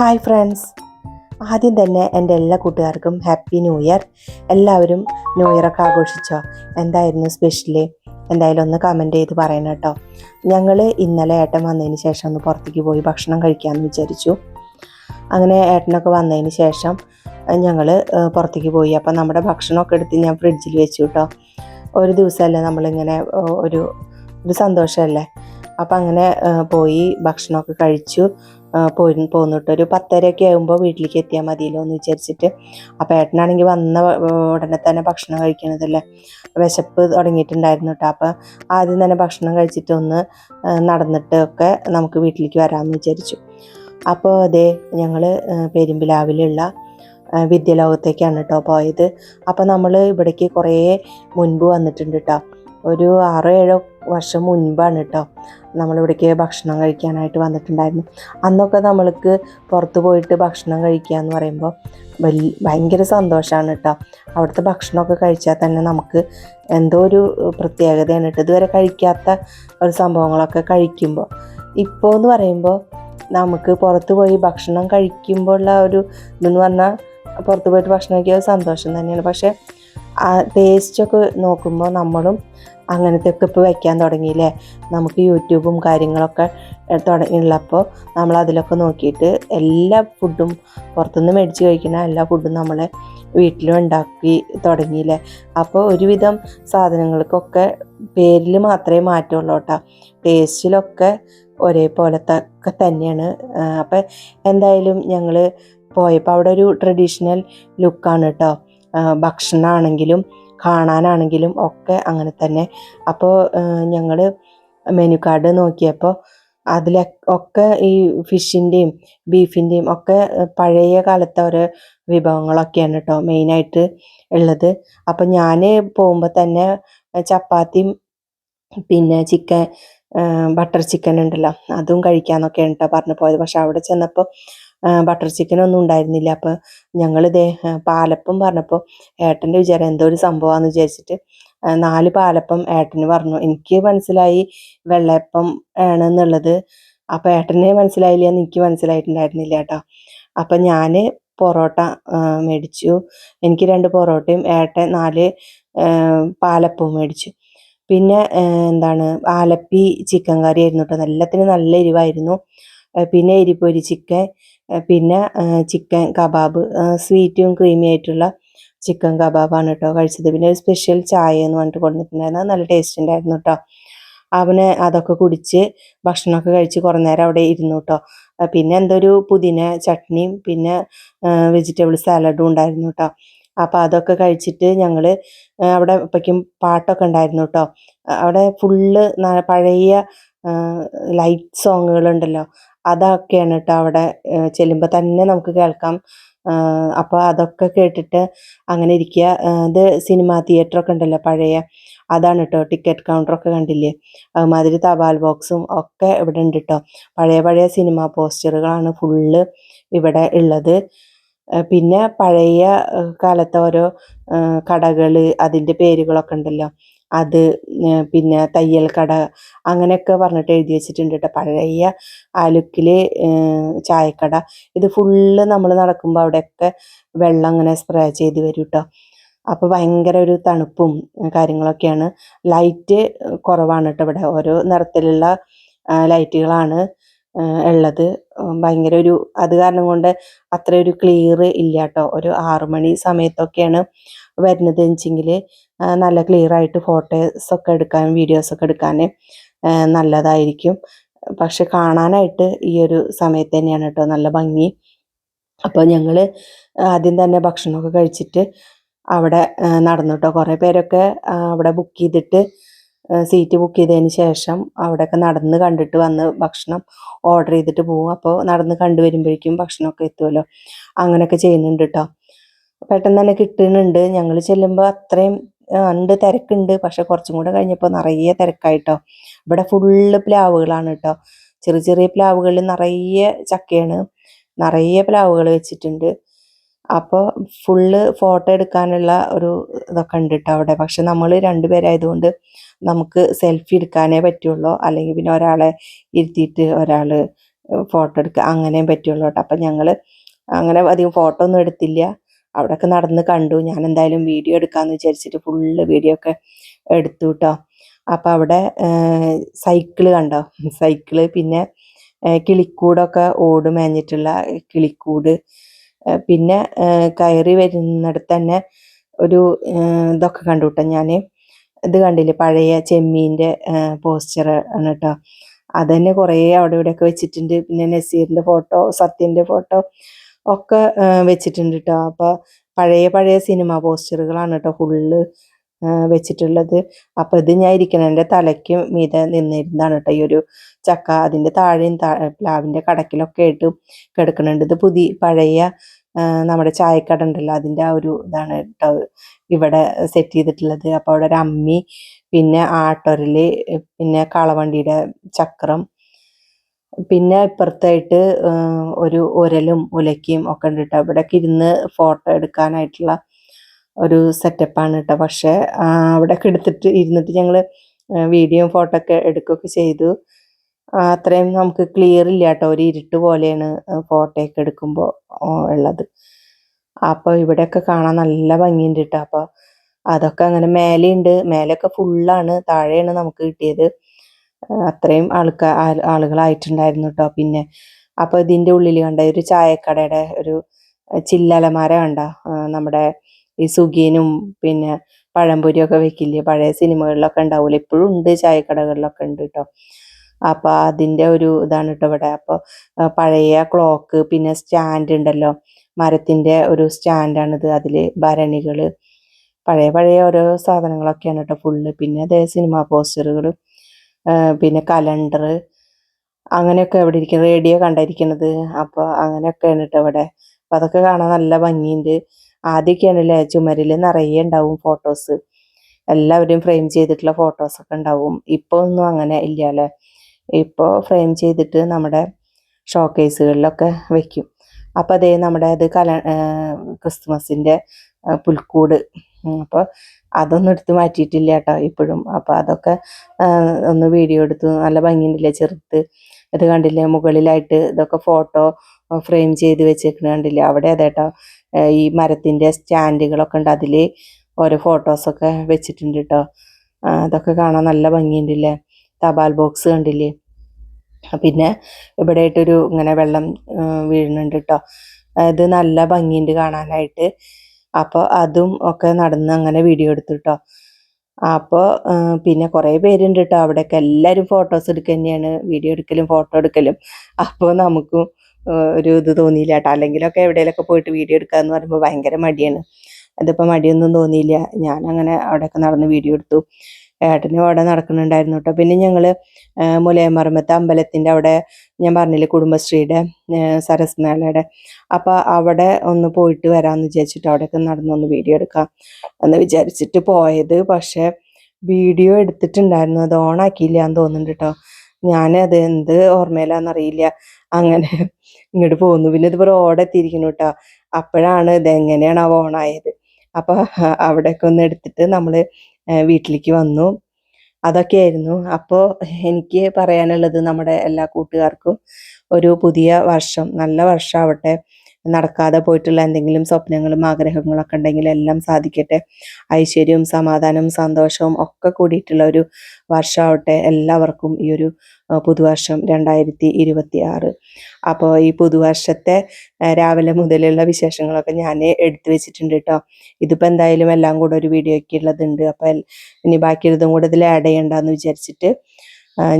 Hi friends ആദ്യം തന്നെ എന്റെ എല്ലാ കൂട്ടുകാർക്കും ഹാപ്പി ന്യൂ ഇയർ എല്ലാവരും ന്യൂ ഇയറൊക്കെ ആഘോഷിച്ചോ? എന്തായിരുന്നു സ്പെഷ്യൽ എന്തായാലും ഒന്ന് കമന്റ് ചെയ്ത് പറയണം കേട്ടോ. ഞങ്ങൾ ഇന്നലെ ഏട്ടൻ വന്നതിന് ശേഷം ഒന്ന് പുറത്തേക്ക് പോയി ഭക്ഷണം കഴിക്കാമെന്ന് വിചാരിച്ചു. അങ്ങനെ ഏട്ടനൊക്കെ വന്നതിന് ശേഷം ഞങ്ങൾ പുറത്തേക്ക് പോയി. അപ്പം നമ്മുടെ ഭക്ഷണമൊക്കെ എടുത്ത് ഞാൻ ഫ്രിഡ്ജിൽ വെച്ചു കേട്ടോ. ഒരു ദിവസമല്ലേ നമ്മളിങ്ങനെ ഒരു ഒരു സന്തോഷമല്ലേ? അപ്പം അങ്ങനെ പോയി ഭക്ഷണമൊക്കെ കഴിച്ചു. പോയി പോന്നിട്ട് ഒരു പത്തരയൊക്കെ ആകുമ്പോൾ വീട്ടിലേക്ക് എത്തിയാൽ മതിയല്ലോ എന്ന് വിചാരിച്ചിട്ട്. അപ്പം ഏട്ടനാണെങ്കിൽ വന്ന ഉടനെ തന്നെ ഭക്ഷണം കഴിക്കണതല്ലേ? വിശപ്പ് തുടങ്ങിയിട്ടുണ്ടായിരുന്നു കേട്ടോ അപ്പം ആദ്യം തന്നെ ഭക്ഷണം കഴിച്ചിട്ട് ഒന്ന് നടന്നിട്ട് ഒക്കെ നമുക്ക് വീട്ടിലേക്ക് വരാമെന്ന് വിചാരിച്ചു. അപ്പോൾ അതേ ഞങ്ങൾ പെരുമ്പിലാവിലുള്ള വിദ്യാലോകത്തേക്കാണ് കേട്ടോ പോയത്. അപ്പോൾ നമ്മൾ ഇവിടേക്ക് കുറേ മുൻപ് വന്നിട്ടുണ്ട് കേട്ടോ ഒരു ആറോ ഏഴോ വർഷം മുൻപാണ് കേട്ടോ നമ്മളിവിടേക്ക് ഭക്ഷണം കഴിക്കാനായിട്ട് വന്നിട്ടുണ്ടായിരുന്നു. അന്നൊക്കെ നമ്മൾക്ക് പുറത്ത് പോയിട്ട് ഭക്ഷണം കഴിക്കുക എന്ന് പറയുമ്പോൾ വലിയ ഭയങ്കര സന്തോഷമാണ് കേട്ടോ അവിടുത്തെ ഭക്ഷണമൊക്കെ കഴിച്ചാൽ തന്നെ നമുക്ക് എന്തോ ഒരു പ്രത്യേകതയാണ് കേട്ടോ ഇതുവരെ കഴിക്കാത്ത ഒരു സംഭവങ്ങളൊക്കെ കഴിക്കുമ്പോൾ ഇപ്പോൾ എന്ന് പറയുമ്പോൾ നമുക്ക് പുറത്ത് പോയി ഭക്ഷണം കഴിക്കുമ്പോഴുള്ള ഒരു ഇതെന്ന് പറഞ്ഞാൽ പുറത്ത് പോയിട്ട് ഭക്ഷണം കഴിക്കുക സന്തോഷം തന്നെയാണ്. പക്ഷേ ആ ടേസ്റ്റൊക്കെ നോക്കുമ്പോൾ നമ്മളും അങ്ങനത്തെ ഒക്കെ ഇപ്പോൾ വയ്ക്കാൻ തുടങ്ങിയില്ലേ? നമുക്ക് യൂട്യൂബും കാര്യങ്ങളൊക്കെ തുടങ്ങിയുള്ളപ്പോൾ നമ്മൾ അതിലൊക്കെ നോക്കിയിട്ട് എല്ലാ ഫുഡും പുറത്തുനിന്ന് മേടിച്ച് കഴിക്കുന്ന എല്ലാ ഫുഡും നമ്മൾ വീട്ടിലും ഉണ്ടാക്കി തുടങ്ങിയില്ലേ? അപ്പോൾ ഒരുവിധം സാധനങ്ങൾക്കൊക്കെ പേരിൽ മാത്രമേ മാറ്റമുള്ളൂ കേട്ടോ. ടേസ്റ്റിലൊക്കെ ഒരേപോലത്തെ ഒക്കെ തന്നെയാണ്. അപ്പം എന്തായാലും ഞങ്ങൾ പോയപ്പോൾ അവിടെ ഒരു ട്രഡീഷണൽ ലുക്കാണ് കേട്ടോ. ഭക്ഷണമാണെങ്കിലും കാണാനാണെങ്കിലും ഒക്കെ അങ്ങനെ തന്നെ. അപ്പോൾ ഞങ്ങൾ മെനു കാർഡ് നോക്കിയപ്പോൾ അതിൽ ഒക്കെ ഈ ഫിഷിന്റെയും ബീഫിന്റെയും ഒക്കെ പഴയ കാലത്തെ ഓരോ വിഭവങ്ങളൊക്കെയാണ് കേട്ടോ മെയിനായിട്ട് ഉള്ളത്. അപ്പം ഞാൻ പോകുമ്പോൾ തന്നെ ചപ്പാത്തിയും പിന്നെ ചിക്കൻ ബട്ടർ ചിക്കൻ ഉണ്ടല്ലോ അതും കഴിക്കാമെന്നൊക്കെയാണ് കേട്ടോ പറഞ്ഞു പോയത്. പക്ഷെ അവിടെ ചെന്നപ്പോൾ ബട്ടർ ചിക്കൻ ഒന്നും ഉണ്ടായിരുന്നില്ല. അപ്പോൾ ഞങ്ങൾ ഇതേ പാലപ്പം പറഞ്ഞപ്പോൾ ഏട്ടന്റെ വിചാരം എന്തോ ഒരു സംഭവമാണെന്ന് വിചാരിച്ചിട്ട് നാല് പാലപ്പം ഏട്ടന് പറഞ്ഞു. എനിക്ക് മനസ്സിലായി വെള്ളയപ്പം ആണെന്നുള്ളത്. അപ്പോൾ ഏട്ടന് മനസ്സിലായില്ല എന്ന് എനിക്ക് മനസ്സിലായിട്ടുണ്ടായിരുന്നില്ല കേട്ടോ. അപ്പം ഞാൻ പൊറോട്ട മേടിച്ചു. എനിക്ക് രണ്ട് പൊറോട്ടയും ഏട്ടൻ നാല് പാലപ്പവും മേടിച്ചു. പിന്നെ എന്താണ് ആലപ്പി ചിക്കൻ കറി ആയിരുന്നു കേട്ടോ. എല്ലാത്തിനും നല്ല എരിവായിരുന്നു. പിന്നെ എരിപ്പൊരി ചിക്കൻ പിന്നെ ചിക്കൻ കബാബ് സ്വീറ്റും ക്രീമി ആയിട്ടുള്ള ചിക്കൻ കബാബാണ് കേട്ടോ കഴിച്ചത്. പിന്നെ ഒരു സ്പെഷ്യൽ ചായ എന്ന് പറഞ്ഞിട്ട് കൊണ്ടുവന്നിട്ടുണ്ടായിരുന്നു. നല്ല ടേസ്റ്റ് ഉണ്ടായിരുന്നു കേട്ടോ അവന് അതൊക്കെ കുടിച്ച് ഭക്ഷണമൊക്കെ കഴിച്ച് കുറേ നേരം അവിടെ ഇരുന്നു കേട്ടോ പിന്നെ എന്തൊരു പുതിന ചട്നിയും പിന്നെ വെജിറ്റബിൾ സാലഡും ഉണ്ടായിരുന്നു കേട്ടോ അപ്പോൾ അതൊക്കെ കഴിച്ചിട്ട് ഞങ്ങൾ അവിടെ അപ്പോഴേക്കും പാട്ടൊക്കെ ഉണ്ടായിരുന്നു കേട്ടോ അവിടെ ഫുള്ള് പഴയ ലൈറ്റ് സോങ്ങുകളുണ്ടല്ലോ അതൊക്കെയാണ് കേട്ടോ അവിടെ ചെല്ലുമ്പോൾ തന്നെ നമുക്ക് കേൾക്കാം. അപ്പോൾ അതൊക്കെ കേട്ടിട്ട് അങ്ങനെ ഇരിക്കുക ഇത് സിനിമ തിയേറ്ററൊക്കെ ഉണ്ടല്ലോ പഴയ. അതാണ് കേട്ടോ ടിക്കറ്റ് കൗണ്ടറൊക്കെ കണ്ടില്ലേ? അതുമാതിരി തപാൽ ബോക്സും ഒക്കെ ഇവിടെ ഉണ്ട് കേട്ടോ പഴയ പഴയ സിനിമ പോസ്റ്ററുകളാണ് ഫുള്ള് ഇവിടെ ഉള്ളത്. പിന്നെ പഴയ കാലത്തെ ഓരോ കടകൾ അതിന്റെ പേരുകളൊക്കെ ഉണ്ടല്ലോ. അത് പിന്നെ തയ്യൽ കട അങ്ങനെയൊക്കെ പറഞ്ഞിട്ട് എഴുതി വെച്ചിട്ടുണ്ട് കേട്ടോ പഴയ ആ ലുക്കിൽ ചായക്കട. ഇത് ഫുള്ള് നമ്മൾ നടക്കുമ്പോൾ അവിടെയൊക്കെ വെള്ളം അങ്ങനെ സ്പ്രേ ചെയ്ത് വരും കേട്ടോ അപ്പോൾ ഭയങ്കര ഒരു തണുപ്പും കാര്യങ്ങളൊക്കെയാണ്. ലൈറ്റ് കുറവാണ് കേട്ടോ ഇവിടെ. ഓരോ നിറത്തിലുള്ള ലൈറ്റുകളാണ് ഉള്ളത്. ഭയങ്കര ഒരു അത് കാരണം കൊണ്ട് അത്ര ഒരു ക്ലിയർ ഇല്ല കേട്ടോ ഒരു ആറുമണി സമയത്തൊക്കെയാണ് വരുന്നത് വെച്ചെങ്കിൽ നല്ല ക്ലിയർ ആയിട്ട് ഫോട്ടോസ് ഒക്കെ എടുക്കാൻ വീഡിയോസ് ഒക്കെ എടുക്കാൻ നല്ലതായിരിക്കും. പക്ഷെ കാണാനായിട്ട് ഈ ഒരു സമയത്ത് തന്നെയാണ് കേട്ടോ നല്ല ഭംഗി. അപ്പോൾ ഞങ്ങൾ ആദ്യം തന്നെ ഭക്ഷണമൊക്കെ കഴിച്ചിട്ട് അവിടെ നടന്നു കേട്ടോ. കുറേ പേരൊക്കെ അവിടെ ബുക്ക് ചെയ്തിട്ട് സീറ്റ് ബുക്ക് ചെയ്തതിന് ശേഷം അവിടെയൊക്കെ നടന്ന് കണ്ടിട്ട് വന്ന് ഭക്ഷണം ഓർഡർ ചെയ്തിട്ട് പോകും അപ്പോൾ നടന്ന് കണ്ടു വരുമ്പോഴേക്കും ഭക്ഷണമൊക്കെ എത്തുമല്ലോ അങ്ങനെയൊക്കെ ചെയ്യുന്നുണ്ട് കേട്ടോ. പെട്ടെന്ന് തന്നെ കിട്ടുന്നുണ്ട്. ഞങ്ങൾ ചെല്ലുമ്പോൾ അത്രയും ഉണ്ട് തിരക്കുണ്ട്. പക്ഷെ കുറച്ചും കൂടെ കഴിഞ്ഞപ്പോൾ നിറയെ തിരക്കായിട്ടോ. ഇവിടെ ഫുള്ള് പ്ലാവുകളാണ് കേട്ടോ ചെറിയ ചെറിയ പ്ലാവുകളിൽ നിറയെ ചക്കയാണ്. നിറയെ പ്ലാവുകൾ വെച്ചിട്ടുണ്ട്. അപ്പോൾ ഫുള്ള് ഫോട്ടോ എടുക്കാനുള്ള ഒരു ഇതൊക്കെ ഉണ്ട് കേട്ടോ അവിടെ. പക്ഷെ നമ്മൾ രണ്ടുപേരായതുകൊണ്ട് നമുക്ക് സെൽഫി എടുക്കാനേ പറ്റുള്ളൂ. അല്ലെങ്കിൽ പിന്നെ ഒരാളെ ഇരുത്തിയിട്ട് ഒരാൾ ഫോട്ടോ എടുക്കുക അങ്ങനെയും പറ്റുള്ളൂ കേട്ടോ അപ്പം ഞങ്ങൾ അങ്ങനെ അധികം ഫോട്ടോ ഒന്നും എടുത്തില്ല. അവിടെയൊക്കെ നടന്ന് കണ്ടു. ഞാൻ എന്തായാലും വീഡിയോ എടുക്കാമെന്ന് വിചാരിച്ചിട്ട് ഫുള്ള് വീഡിയോ ഒക്കെ എടുത്തു കേട്ടോ അപ്പോൾ അവിടെ സൈക്കിൾ കണ്ടോ? സൈക്കിൾ പിന്നെ കിളിക്കൂടൊക്കെ ഓട് മേഞ്ഞിട്ടുള്ള കിളിക്കൂട്. പിന്നെ കയറി വരുന്നിടത്ത് തന്നെ ഒരു ഇതൊക്കെ കണ്ടു കേട്ടോ ഞാൻ ഇത് കണ്ടില്ലേ? പഴയ ചെമ്മീന്റെ പോസ്റ്റർ ആണ് കേട്ടോ അതന്നെ കുറേ അവിടെ ഇവിടെയൊക്കെ വെച്ചിട്ടുണ്ട്. പിന്നെ നസീറിന്റെ ഫോട്ടോ സത്യന്റെ ഫോട്ടോ ഒക്കെ വെച്ചിട്ടുണ്ട് കേട്ടോ അപ്പോൾ പഴയ പഴയ സിനിമ പോസ്റ്ററുകളാണ് കേട്ടോ ഫുള്ള് വെച്ചിട്ടുള്ളത്. അപ്പോൾ ഇത് ഞാൻ ഇരിക്കണതിന്റെ തലയ്ക്ക് മീതെ നിന്നിരുന്നതാണ് കേട്ടോ. ഈ ഒരു ചക്ക അതിന്റെ താഴെയും പ്ലാവിന്റെ കടക്കിലൊക്കെ ആയിട്ട് കിടക്കുന്നുണ്ട് ഇത് പുതിയ പഴയ നമ്മുടെ ചായക്കട ഉണ്ടല്ലോ അതിന്റെ ആ ഒരു ഇതാണ് കേട്ടോ ഇവിടെ സെറ്റ് ചെയ്തിട്ടുള്ളത്. അപ്പോൾ അവിടെ ഒരു അമ്മി പിന്നെ ആട്ടൊരൽ പിന്നെ കാളവണ്ടിയുടെ ചക്രം പിന്നെ ഇപ്പുറത്തായിട്ട് ഒരു ഉരലും ഉലക്കയും ഒക്കെ ഉണ്ട് കേട്ടോ ഇവിടെയൊക്കെ ഇരുന്ന് ഫോട്ടോ എടുക്കാനായിട്ടുള്ള ഒരു സെറ്റപ്പാണ് കേട്ടോ പക്ഷേ അവിടെയൊക്കെ എടുത്തിട്ട് ഇരുന്നിട്ട് ഞങ്ങൾ വീഡിയോയും ഫോട്ടോ ഒക്കെ എടുക്കുകയൊക്കെ ചെയ്തു. അത്രയും നമുക്ക് ക്ലിയർ ഇല്ല കേട്ടോ ഒരു ഇരുട്ട് പോലെയാണ് ഫോട്ടോ ഒക്കെ എടുക്കുമ്പോൾ ഉള്ളത്. അപ്പോൾ ഇവിടെയൊക്കെ കാണാൻ നല്ല ഭംഗിയുണ്ട് കേട്ടോ അപ്പോൾ അതൊക്കെ അങ്ങനെ മേലെയുണ്ട്. മേലെയൊക്കെ ഫുള്ളാണ് താഴെയാണ് നമുക്ക് കിട്ടിയത്. അത്രയും ആൾക്കാർ ആളുകളായിട്ടുണ്ടായിരുന്നു കേട്ടോ പിന്നെ അപ്പോൾ ഇതിന്റെ ഉള്ളിൽ കണ്ട ഒരു ചായക്കടയുടെ ഒരു ചില്ലലമാര കണ്ട. നമ്മുടെ ഈ സുഗീനും പിന്നെ പഴംപൊരിയൊക്കെ വെക്കില്ലേ? പഴയ സിനിമകളിലൊക്കെ ഉണ്ടാവില്ല ഇപ്പോഴും ഉണ്ട് ചായക്കടകളിലൊക്കെ ഉണ്ട് കേട്ടോ അപ്പോൾ അതിന്റെ ഒരു ഇതാണ് കേട്ടോ ഇവിടെ. അപ്പോൾ പഴയ ക്ലോക്ക് പിന്നെ സ്റ്റാൻഡ് ഉണ്ടല്ലോ? മരത്തിന്റെ ഒരു സ്റ്റാൻഡാണിത്. അതിൽ ഭരണികൾ പഴയ പഴയ ഓരോ സാധനങ്ങളൊക്കെയാണ് കേട്ടോ ഫുള്ള്. പിന്നെ അതേ സിനിമ പോസ്റ്ററുകൾ പിന്നെ കലണ്ടർ അങ്ങനെയൊക്കെ ഇവിടെ ഇരിക്കുന്നത്? റേഡിയോ കണ്ടിരിക്കുന്നത്. അപ്പോൾ അങ്ങനെയൊക്കെയാണ് കേട്ടോ ഇവിടെ. അപ്പം അതൊക്കെ കാണാൻ നല്ല ഭംഗിയുണ്ട്. ആദ്യമൊക്കെയാണല്ലേ ചുമരിൽ നിറയെ ഉണ്ടാവും ഫോട്ടോസ്. എല്ലാവരും ഫ്രെയിം ചെയ്തിട്ടുള്ള ഫോട്ടോസൊക്കെ ഉണ്ടാവും. ഇപ്പോൾ ഒന്നും അങ്ങനെ ഇല്ല അല്ലേ ഇപ്പോൾ ഫ്രെയിം ചെയ്തിട്ട് നമ്മുടെ ഷോക്കേസുകളിലൊക്കെ വെക്കും. അപ്പോൾ അതേ നമ്മുടെ അത് കല ക്രിസ്മസിന്റെ പുൽക്കൂട് അപ്പോൾ അതൊന്നും എടുത്ത് മാറ്റിയിട്ടില്ല കേട്ടോ ഇപ്പോഴും. അപ്പോൾ അതൊക്കെ ഒന്ന് വീഡിയോ എടുത്ത്. നല്ല ഭംഗിയുണ്ടല്ലേ ചെറുത്ത് ഇത് കണ്ടില്ലേ? മുകളിലായിട്ട് ഇതൊക്കെ ഫോട്ടോ ഫ്രെയിം ചെയ്ത് വെച്ചേക്കണ കണ്ടില്ലേ? അവിടെ അതേട്ടോ ഈ മരത്തിന്റെ സ്റ്റാൻഡുകളൊക്കെ ഉണ്ട്. അതിൽ ഓരോ ഫോട്ടോസൊക്കെ വെച്ചിട്ടുണ്ട് കേട്ടോ. അതൊക്കെ കാണാൻ നല്ല ഭംഗിയുണ്ടല്ലേ? തപാൽ ബോക്സ് കണ്ടില്ലേ? പിന്നെ ഇവിടെ ആയിട്ടൊരു ഇങ്ങനെ വെള്ളം വീഴുന്നുണ്ട് കേട്ടോ. ഇത് നല്ല ഭംഗിയുണ്ട് കാണാനായിട്ട്. അപ്പോൾ അതും ഒക്കെ നടന്ന് അങ്ങനെ വീഡിയോ എടുത്തു കേട്ടോ അപ്പോൾ പിന്നെ കുറേ പേരുണ്ട് കേട്ടോ അവിടെയൊക്കെ. എല്ലാവരും ഫോട്ടോസ് എടുക്കുക തന്നെയാണ് വീഡിയോ എടുക്കലും ഫോട്ടോ എടുക്കലും. അപ്പോൾ നമുക്കും ഒരു ഇത് തോന്നിയില്ല കേട്ടോ അല്ലെങ്കിലൊക്കെ എവിടെയെങ്കിലൊക്കെ പോയിട്ട് വീഡിയോ എടുക്കുക എന്ന് പറയുമ്പോൾ ഭയങ്കര മടിയാണ്. അതിപ്പോൾ മടിയൊന്നും തോന്നിയില്ല. ഞാൻ അങ്ങനെ അവിടെയൊക്കെ നടന്ന് വീഡിയോ എടുത്തു. ഏട്ടനും അവിടെ നടക്കുന്നുണ്ടായിരുന്നു കേട്ടോ പിന്നെ ഞങ്ങൾ മുലയമർമ്മത്തെ അമ്പലത്തിന്റെ അവിടെ ഞാൻ പറഞ്ഞില്ലേ കുടുംബശ്രീയുടെ സരസ്മേളയുടെ അപ്പം അപ്പോൾ അവിടെ ഒന്ന് പോയിട്ട് വരാമെന്ന് വിചാരിച്ചിട്ട് അവിടെയൊക്കെ നടന്നൊന്ന് വീഡിയോ എടുക്കാം എന്ന് വിചാരിച്ചിട്ട് പോയത്. പക്ഷേ വീഡിയോ എടുത്തിട്ടുണ്ടായിരുന്നു. അത് ഓണാക്കിയില്ല എന്ന് തോന്നുന്നുണ്ട് കേട്ടോ ഞാനത് എന്ത് ഓർമ്മയിലാന്നറിയില്ല. അങ്ങനെ ഇങ്ങോട്ട് പോന്നു. പിന്നെ ഇതിപ്പോൾ റോഡെത്തിയിരിക്കുന്നു കേട്ടോ അപ്പോഴാണ് ഇത് എങ്ങനെയാണ് ആ ഓണായത് അപ്പോൾ അവിടെയൊക്കെ ഒന്ന് എടുത്തിട്ട് നമ്മൾ വീട്ടിലേക്ക് വന്നു. അതൊക്കെയായിരുന്നു. അപ്പോൾ എനിക്ക് പറയാനുള്ളത് നമ്മുടെ എല്ലാ കൂട്ടുകാർക്കും ഒരു പുതിയ വർഷം നല്ല വർഷമാവട്ടെ. നടക്കാതെ പോയിട്ടുള്ള എന്തെങ്കിലും സ്വപ്നങ്ങളും ആഗ്രഹങ്ങളൊക്കെ ഉണ്ടെങ്കിൽ എല്ലാം സാധിക്കട്ടെ. ഐശ്വര്യവും സമാധാനവും സന്തോഷവും ഒക്കെ കൂടിയിട്ടുള്ള ഒരു വർഷമാവട്ടെ എല്ലാവർക്കും ഈ ഒരു പുതുവർഷം രണ്ടായിരത്തി ഇരുപത്തി ആറ് അപ്പോൾ ഈ പുതുവർഷത്തെ രാവിലെ മുതലുള്ള വിശേഷങ്ങളൊക്കെ ഞാൻ എടുത്തു വെച്ചിട്ടുണ്ട് കേട്ടോ. ഇതിപ്പോൾ എന്തായാലും എല്ലാം കൂടെ ഒരു വീഡിയോയ്ക്ക് ഉള്ളതുണ്ട്. അപ്പോൾ ഇനി ബാക്കി ഇതും കൂടെ ഇതിൽ ആഡ് ചെയ്യണ്ടെന്ന് വിചാരിച്ചിട്ട്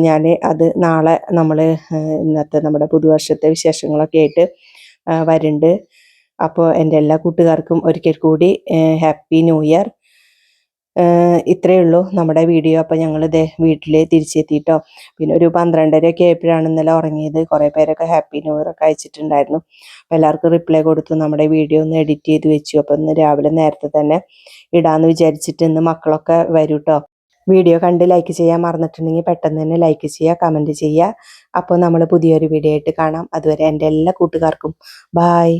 ഞാൻ അത് നാളെ നമ്മൾ ഇന്നത്തെ നമ്മുടെ പുതുവർഷത്തെ വിശേഷങ്ങളൊക്കെ ആയിട്ട് വരുന്നുണ്ട്. അപ്പോൾ എന്റെ എല്ലാ കൂട്ടുകാർക്കും ഒരിക്കൽ കൂടി ഹാപ്പി ന്യൂ ഇയർ. ഇത്രയേ ഉള്ളൂ നമ്മുടെ വീഡിയോ. അപ്പോൾ ഞങ്ങൾ ഇതേ വീട്ടിൽ തിരിച്ചെത്തിയിട്ടോ പിന്നെ ഒരു പന്ത്രണ്ടരയൊക്കെ ആയപ്പോഴാണ് ഇന്നലെ ഉറങ്ങിയത്. കുറേ പേരൊക്കെ ഹാപ്പി ന്യൂ ഇയർ ഒക്കെ അയച്ചിട്ടുണ്ടായിരുന്നു. അപ്പോൾ എല്ലാവർക്കും റിപ്ലൈ കൊടുത്തു. നമ്മുടെ വീഡിയോ ഒന്ന് എഡിറ്റ് ചെയ്ത് വെച്ചു. അപ്പോൾ ഇന്ന് രാവിലെ നേരത്തെ തന്നെ ഇടാമെന്ന് വിചാരിച്ചിട്ട് ഇന്ന് മക്കളൊക്കെ വരും കേട്ടോ വീഡിയോ കണ്ട് ലൈക്ക് ചെയ്യാൻ മറന്നിട്ടുണ്ടെങ്കിൽ പെട്ടെന്ന് തന്നെ ലൈക്ക് ചെയ്യുക കമന്റ് ചെയ്യുക. അപ്പോൾ നമ്മൾ പുതിയൊരു വീഡിയോ ആയിട്ട് കാണാം. അതുവരെ എന്റെ എല്ലാ കൂട്ടുകാർക്കും ബായ്